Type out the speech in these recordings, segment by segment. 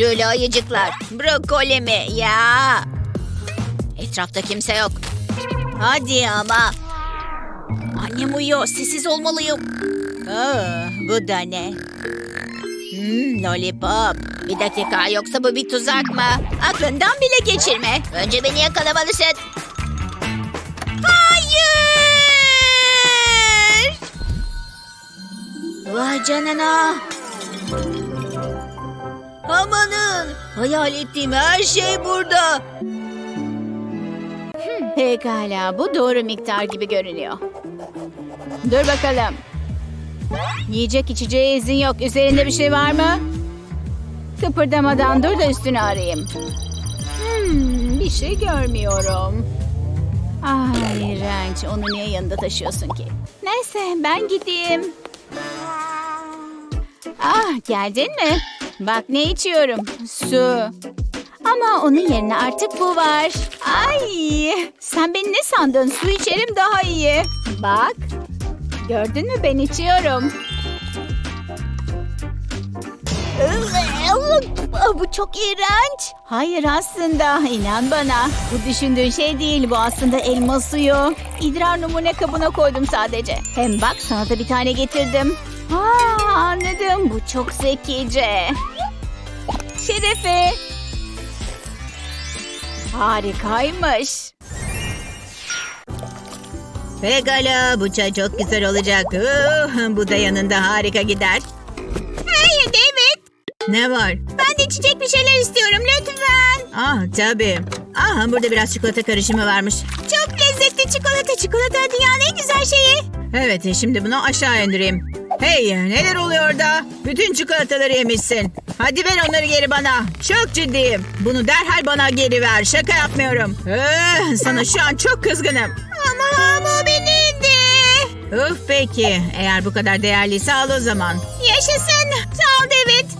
Şöyle ayıcıklar. Brokoli mi? Ya. Etrafta kimse yok. Hadi ama. Annem uyuyor. Sessiz olmalıyım. Aa, bu da ne? Hmm, lollipop. Bir dakika yoksa bu bir tuzak mı? Aklından bile geçirme. Önce beni yakalamalısın. Hayır! Vay canına. Amanın. Hayal ettiğim her şey burada. Pekala bu doğru miktar gibi görünüyor. Dur bakalım. Yiyecek içeceğe izin yok. Üzerinde bir şey var mı? Kıpırdamadan dur da üstünü arayayım. Hmm, bir şey görmüyorum. Ah iğrenç. Onu niye yanında taşıyorsun ki? Neyse ben gideyim. Ah geldin mi? Bak ne içiyorum. Su. Ama onun yerine artık bu var. Ay, sen beni ne sandın? Su içerim daha iyi. Bak. Gördün mü ben içiyorum. Bu çok iğrenç. Hayır aslında inan bana. Bu düşündüğün şey değil bu aslında elma suyu. İdrar numune kabına koydum sadece. Hem bak sana da bir tane getirdim. Aa, anladım bu çok zekice. Şerefe. Harikaymış. Pekala bu çay çok güzel olacak. Uh, bu da yanında harika gider. Hey David. Ne var? Ben de içecek bir şeyler istiyorum lütfen. Ah tabii. Ah burada biraz çikolata karışımı varmış. Çok lezzetli çikolata. Çikolata dünyanın en güzel şeyi. Evet e, şimdi bunu aşağı indireyim. Hey neler oluyor da? Bütün çikolataları yemişsin. Hadi ver onları geri bana. Çok ciddiyim. Bunu derhal bana geri ver. Şaka yapmıyorum. Eh, sana şu an çok kızgınım. Ama ama benimdi. Uf peki. Eğer bu kadar değerliyse al o zaman. Yaşasın. Sağ ol David.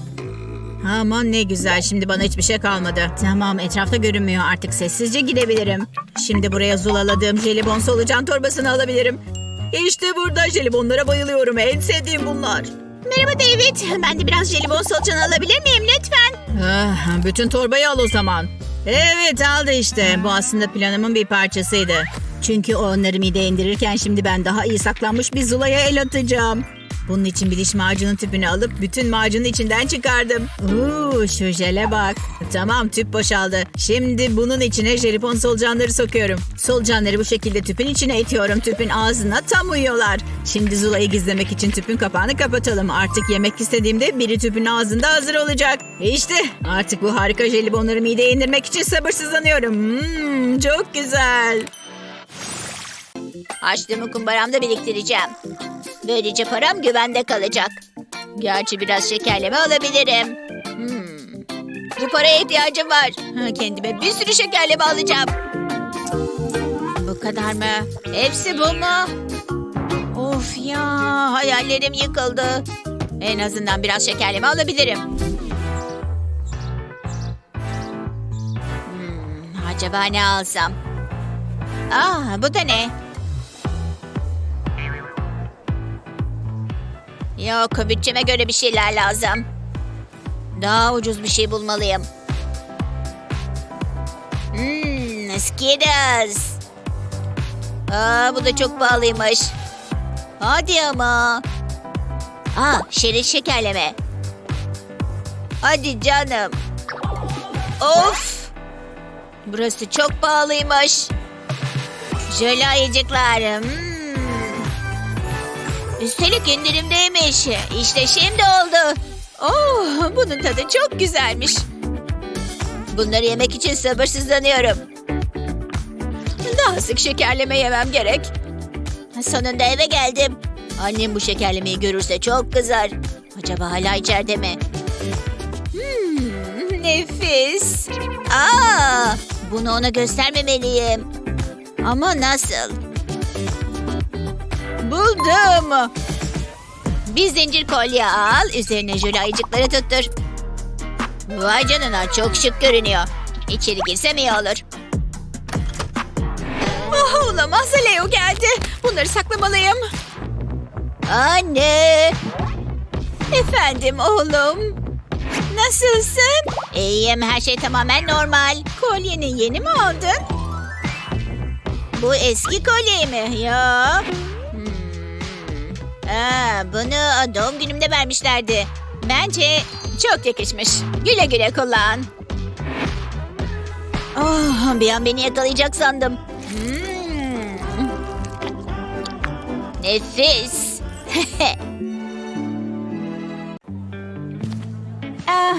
Aman ne güzel. Şimdi bana hiçbir şey kalmadı. Tamam etrafta görünmüyor. Artık sessizce gidebilirim. Şimdi buraya zulaladığım jelibon solucan torbasını alabilirim. İşte burada jelibonlara bayılıyorum. En sevdiğim bunlar. Merhaba David. Ben de biraz jelibon solucan alabilir miyim lütfen? Ah, bütün torbayı al o zaman. Evet aldı işte. Bu aslında planımın bir parçasıydı. Çünkü onları mideye indirirken şimdi ben daha iyi saklanmış bir zulaya el atacağım. Bunun için bir diş macunu tüpünü alıp bütün macunu içinden çıkardım. Uuu şu jele bak. Tamam tüp boşaldı. Şimdi bunun içine jelibon solucanları sokuyorum. Solucanları bu şekilde tüpün içine itiyorum. Tüpün ağzına tam uyuyorlar. Şimdi Zula'yı gizlemek için tüpün kapağını kapatalım. Artık yemek istediğimde biri tüpün ağzında hazır olacak. İşte artık bu harika jelibonları mideye indirmek için sabırsızlanıyorum. Hmm, çok güzel. Açtığımı kumbaramda biriktireceğim. Böylece param güvende kalacak. Gerçi biraz şekerleme alabilirim. Hmm. Bu paraya ihtiyacım var. Kendime bir sürü şekerleme alacağım. Bu kadar mı? Hepsi bu mu? Of ya hayallerim yıkıldı. En azından biraz şekerleme alabilirim. Hmm, acaba ne alsam? Aa bu da ne? Yok bütçeme göre bir şeyler lazım. Daha ucuz bir şey bulmalıyım. Hmm, Skittles. Aa, bu da çok pahalıymış. Hadi ama. Aa, şerit şekerleme. Hadi canım. Of. Burası çok pahalıymış. Jöle ayıcıklar. Hmm. Üstelik indirimdeymiş. İşte şimdi oldu. Oh, bunun tadı çok güzelmiş. Bunları yemek için sabırsızlanıyorum. Daha sık şekerleme yemem gerek. Sonunda eve geldim. Annem bu şekerlemeyi görürse çok kızar. Acaba hala içeride mi? Hmm, nefis. Aa, bunu ona göstermemeliyim. Ama nasıl? Buldum. Bir zincir kolye al. Üzerine jöle ayıcıkları tuttur. Vay canına çok şık görünüyor. İçeri girsem iyi olur. Oh, olamaz Leo geldi. Bunları saklamalıyım. Anne. Efendim oğlum. Nasılsın? İyiyim. Her şey tamamen normal. Kolyeni yeni mi aldın? Bu eski kolye mi? Ya. Aa, bunu doğum günümde vermişlerdi. Bence çok yakışmış. Güle güle kullan. Oh, bir an beni yakalayacak sandım. Hmm. Nefis. Ah,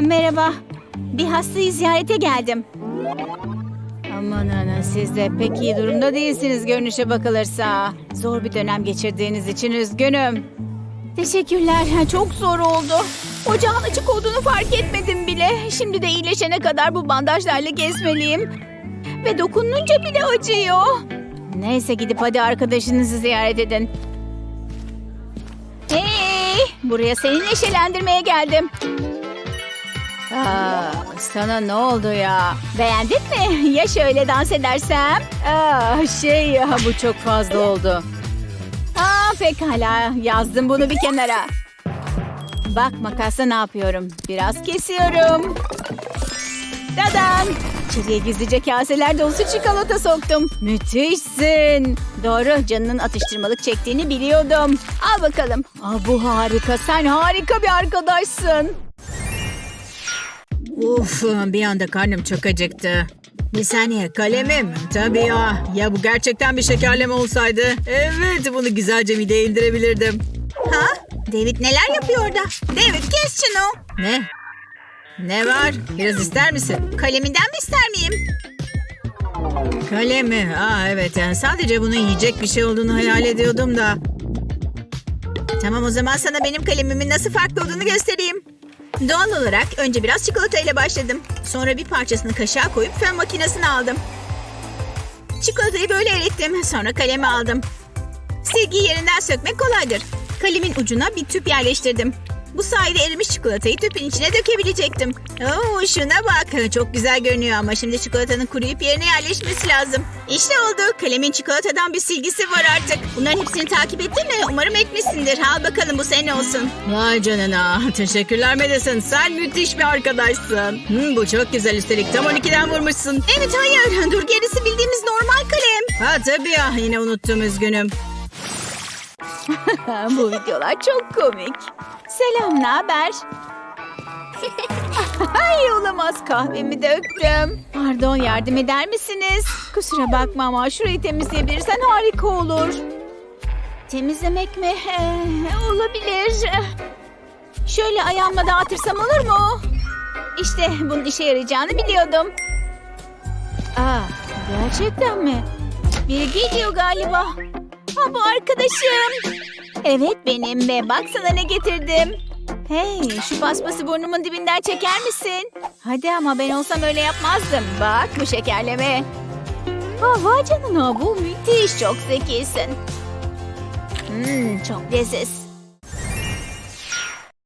merhaba. Bir hastayı ziyarete geldim. Aman ana siz de pek iyi durumda değilsiniz görünüşe bakılırsa. Zor bir dönem geçirdiğiniz için üzgünüm. Teşekkürler. Çok zor oldu. Ocağın açık olduğunu fark etmedim bile. Şimdi de iyileşene kadar bu bandajlarla gezmeliyim. Ve dokununca bile acıyor. Neyse gidip hadi arkadaşınızı ziyaret edin. Hey, buraya seni neşelendirmeye geldim. Aa, sana ne oldu ya? Beğendin mi? Ya şöyle dans edersem? Aa, şey ya bu çok fazla oldu. Aa, pekala yazdım bunu bir kenara. Bak makasla ne yapıyorum? Biraz kesiyorum. Dadan! İçeriye gizlice kaseler dolusu çikolata soktum. Müthişsin. Doğru canının atıştırmalık çektiğini biliyordum. Al bakalım. Aa, bu harika. Sen harika bir arkadaşsın. Uf, bir anda karnım çok acıktı. Bir saniye, kalemim. Tabii ya. Ya bu gerçekten bir şekerleme olsaydı. Evet, bunu güzelce mideye indirebilirdim. Ha? David neler yapıyor orada? David kes şunu. Ne? Ne var? Biraz ister misin? Kaleminden mi ister miyim? Kalem mi? Aa evet yani sadece bunun yiyecek bir şey olduğunu hayal ediyordum da. Tamam o zaman sana benim kalemimin nasıl farklı olduğunu göstereyim. Doğal olarak önce biraz çikolata ile başladım. Sonra bir parçasını kaşığa koyup fön makinesine aldım. Çikolatayı böyle erittim. Sonra kalemi aldım. Silgiyi yerinden sökmek kolaydır. Kalemin ucuna bir tüp yerleştirdim. Bu sayede erimiş çikolatayı tüpün içine dökebilecektim. Oo, şuna bak. Çok güzel görünüyor ama şimdi çikolatanın kuruyup yerine yerleşmesi lazım. İşte oldu. Kalemin çikolatadan bir silgisi var artık. Bunların hepsini takip ettin mi? Umarım etmişsindir. Al bakalım bu senin olsun. Vay canına. Teşekkürler Madison. Sen müthiş bir arkadaşsın. Hmm, bu çok güzel üstelik. Tam 12'den vurmuşsun. Evet hayır. Dur gerisi bildiğimiz normal kalem. Ha tabii ya. Yine unuttum üzgünüm. Bu videolar çok komik. Selam, ne haber? Ay olamaz kahvemi döktüm. Pardon yardım eder misiniz? Kusura bakma ama şurayı temizleyebilirsen harika olur. Temizlemek mi? Ee, olabilir. Şöyle ayağımla dağıtırsam olur mu? İşte bunun işe yarayacağını biliyordum. Aa, gerçekten mi? Biri geliyor galiba. Ha bu arkadaşım. Evet benim ve bak sana ne getirdim. Hey şu paspası burnumun dibinden çeker misin? Hadi ama ben olsam öyle yapmazdım. Bak bu şekerleme. Ha vay canına bu müthiş çok zekisin. Hmm, çok leziz.